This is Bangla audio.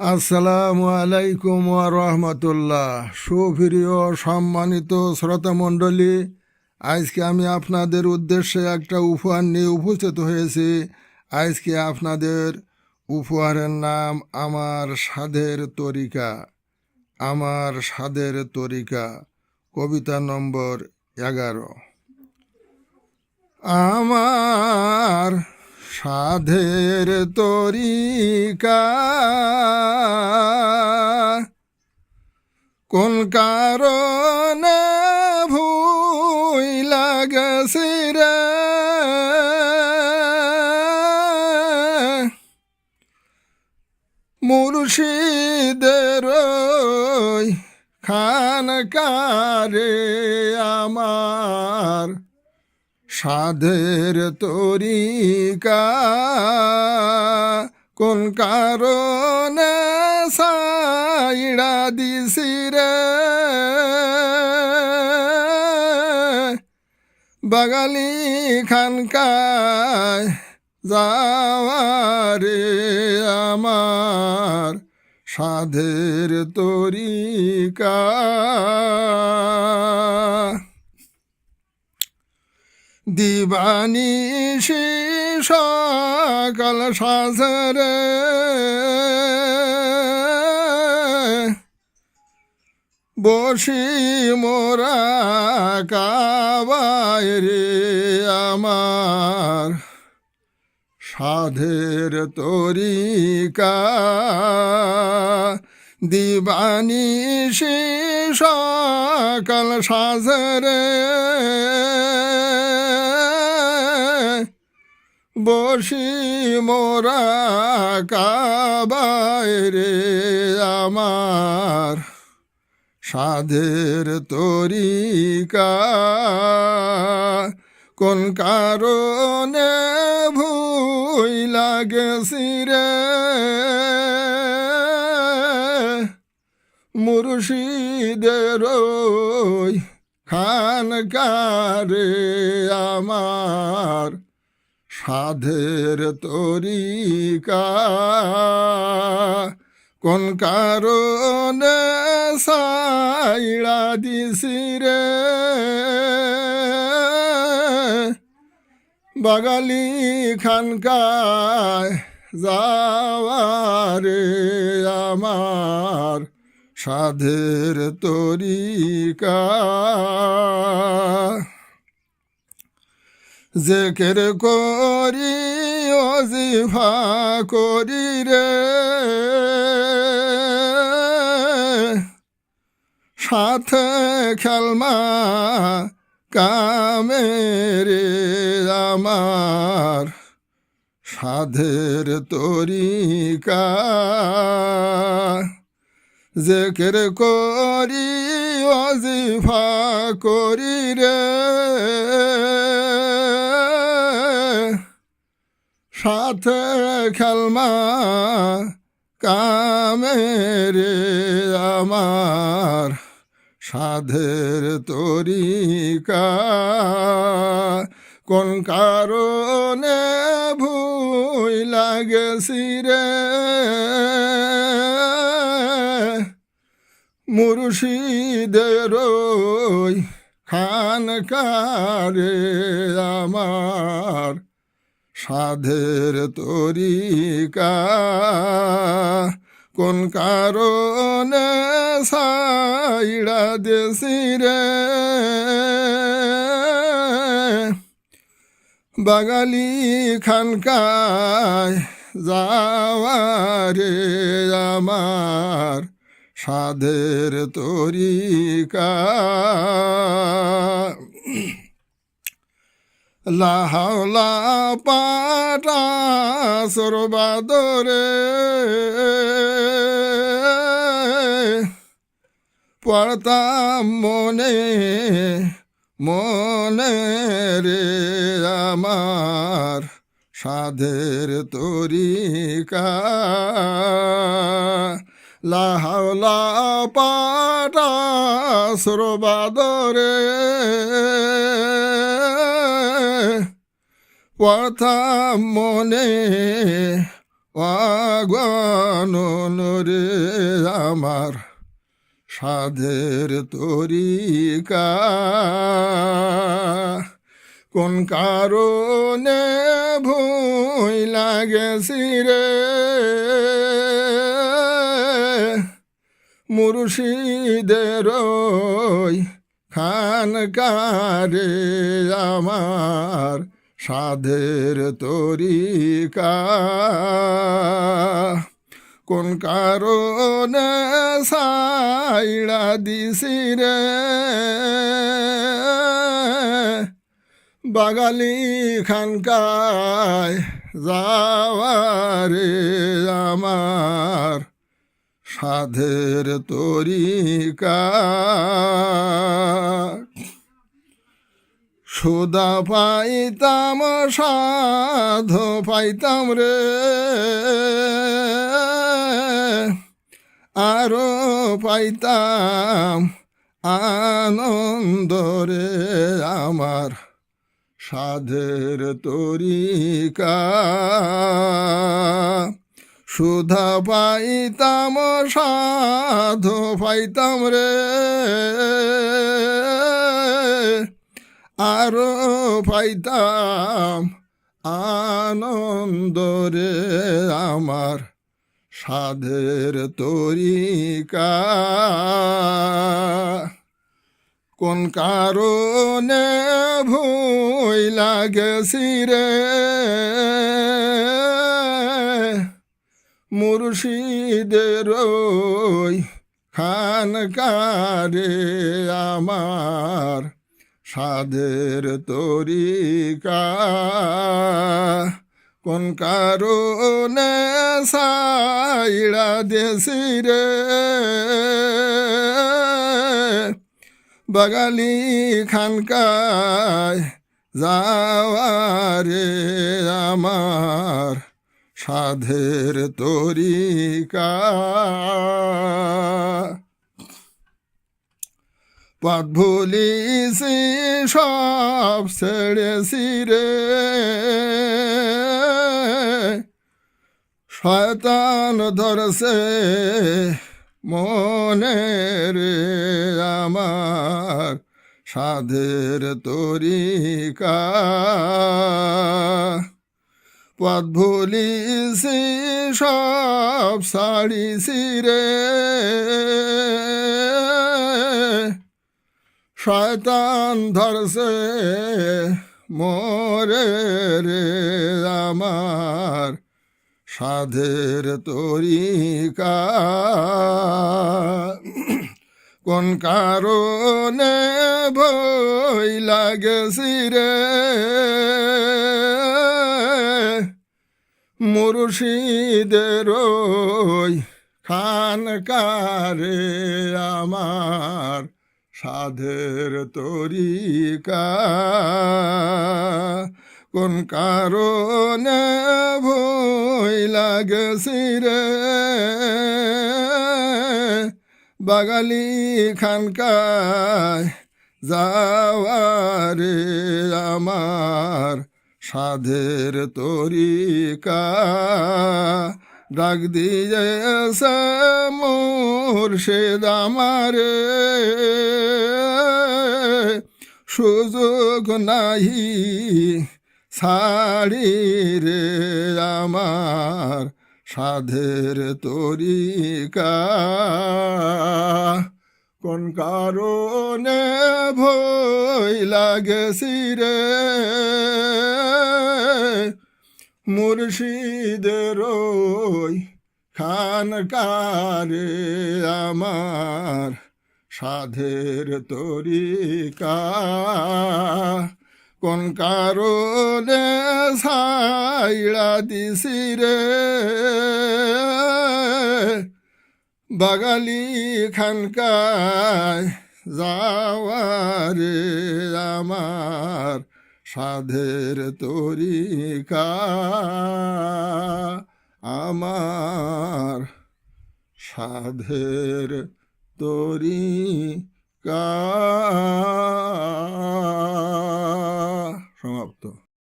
আসসালামু আলাইকুম রহমতুল্লাহ। সুপ্রিয় সম্মানিত শ্রোতামণ্ডলী, আজকে আমি আপনাদের উদ্দেশ্যে একটা উপহার নিয়ে উপস্থিত হয়েছি। আজকে আপনাদের উপহারের নাম আমার স্বাদের তরিকা। আমার স্বাদের তরিকা, কবিতা নম্বর এগারো। আমার সাধের তরিকা। কোন কারণে ভুই লাগছি রে? মুর্শিদের খানকারে আমার সাধের তরিকা কোন কারণে সাইড়া দিছি রে? বাগালি খানকায় যাওয়ারে আমার সাধের তরিকা। দিবানি সকাল সাজরে। বসি মোরা কাবায় রে আমার। সাধের তরিকা। দিবানি সকাল সাজরে বসি মোরা কাবায় রে আমার সাধের তরিকা। কোন কারণে ভুই লাগেছি রে? মুর্শিদের খানকারে আমার সাধের তরিকা। কোন কারণে সাইড়া দিছি রে? বাগালি খানকায় যাওয়ারে আমার সাধের তরিকা। জেকের করি অজিফা করি রে। সাথে খেলমা কামেরে আমার। সাধের তরিকা। জেকের করি অজিফা করি রে। সাথে খেলমা কামেরে আমার সাধের তরিকা। কোন কারণে ভুই লাগেছি রে? মুর্শিদের খানকারে আমার সাধের তরিকা। কোন কারণে সাইড়া দেশি রে? বাগালি খানকায় যাওয়ারে আমার। সাধের তরিকা। লাহাওলা পাটা সরবাদরে। পড়তাম মনে মনে রে আমার সাধের তরিকা। লাহাওলা পাটা সরবাদরে পড়তাম মনে রে আমার সাধের তরিকা। কোন কারণে ভুই লাগেছি রে? মুর্শিদের খানকারে আমার সাধের তরিকা। কোন কারণে সাইড়া দিছি রে? বাগালি খানকায় যাওয়ারে আমার সাধের তরিকা। সুদা পাইতাম সাধ পাইতাম রে। আরও পাইতাম আনন্দ রে আমার সাধের তরিকা। সুধা পাইতাম, সাধু পাইতাম রে। আরও পাইতাম আনন্দ রে আমার সাধের তরিকা। কোন কারণে ভুই লাগেছি রে? মুর্শিদের খানকারে আমার সাধের তরিকা। কোন কারণে সাইড়া দেশি রে? বাগালি খানকায় যাওয়ারে আমার সাধের তরিকা। পথ ভুলিছি সব ছেড়েছি রে। শয়তান ধরছে মনে রে আমার সাধের তরিকা। পথ ভুলিছি, সব সারিছি রে। শয়তান ধরছে মোরে রে, আমার সাধের তরিকা। কোন কারণে ভয় লাগেছি রে? মুর্শিদের খানকারে আমার সাধের তরিকা। কোন কারণে ভয় লাগেছি রে বাগালি খানকায় যাওয়ারে আমার সাধের তরিকা। ডাক দিয়েছে মুর্শিদ আমারে। সুযোগ নাহি ছাড়ি রে আমার সাধের তরিকা। কোন কারণে ভয় লাগেছি রে মুর্শিদের খানকারে আমার সাধের তরিকা। কোন কারণে সাইড়া দিছি রে? বাগালি খানকায় যাওয়ারে আমার সাধের তরিকা। আমার সাধের তরিকা। সমাপ্ত।